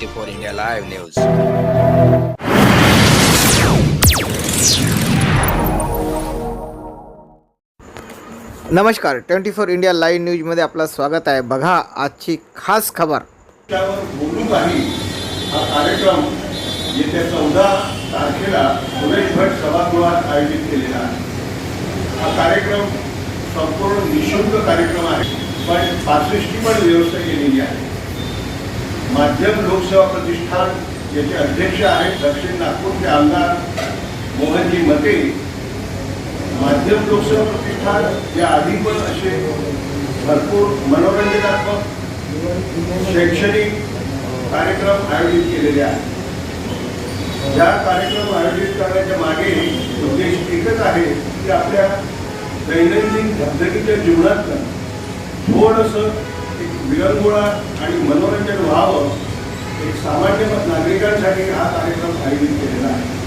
Twenty four India live news नमस्कार twenty four India live न्यूजमध्ये आपलं स्वागत आहे. बघा आजची खास खबर. त्यावर हा कार्यक्रम येत्या चौदा तारखेला सुरेश भट सभागृहात आयोजित केलेला आहे. हा कार्यक्रम संपूर्ण निशुल्क कार्यक्रम आहे पण पासष्टी पण व्यवस्था केलेली आहे. माध्यम लोकसेवा प्रतिष्ठान याचे अध्यक्ष आहेत दक्षिण नागपूरचे आमदार मोहनजी मते माध्यम लोकसेवा प्रतिष्ठान या आधी पण असे भरपूर मनोरंजनात्मक शैक्षणिक कार्यक्रम आयोजित केलेले आहेत. या कार्यक्रम आयोजित करण्याच्या मागे उद्देश एकच आहे की आपल्या दैनंदिन धबधकीच्या जीवनातलं थोडंसं एक विरंगुळा आणि मनोरंजन सामान्य नागरिकांसाठी हा कार्यक्रम आयोजित केलेला आहे.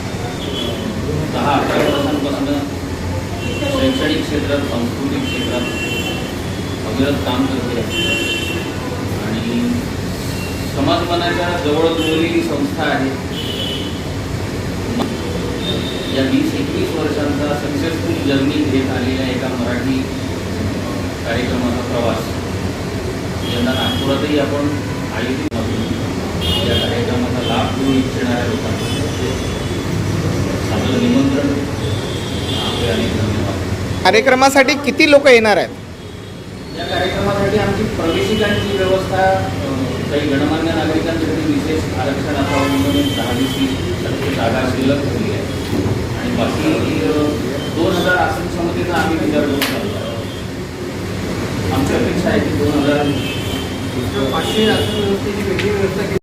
दहा अकरा वर्षांपासून शैक्षणिक क्षेत्रात सांस्कृतिक क्षेत्रात अविरत काम करते आणि समाजमनाच्या जवळ जोडलेली संस्था आहे. या वीस एकवीस वर्षांचा सक्सेसफुल जर्नी घेत आलेल्या एका मराठी कार्यक्रमाचा प्रवास. यंदा नागपुरातही आपण आयोजित घेऊ इच्छिणाऱ्या लोकांना आपलं निमंत्रण आपले अनेक धन्यवाद. कार्यक्रमासाठी किती लोक येणार आहेत? या कार्यक्रमासाठी आमची प्रवेशिकांची व्यवस्था काही गणमान्य नागरिकांसाठी विशेष आरक्षण असावं म्हणून वीस टक्के जागा शिल्लक ठेवली आहे. आणि बाकी दोन हजार आसन क्षमतेचा आम्ही विचार करून चाललो आहे. आमची अपेक्षा आहे की दोन हजार पाचशे आसन व्यवस्थेची वेगळी व्यवस्था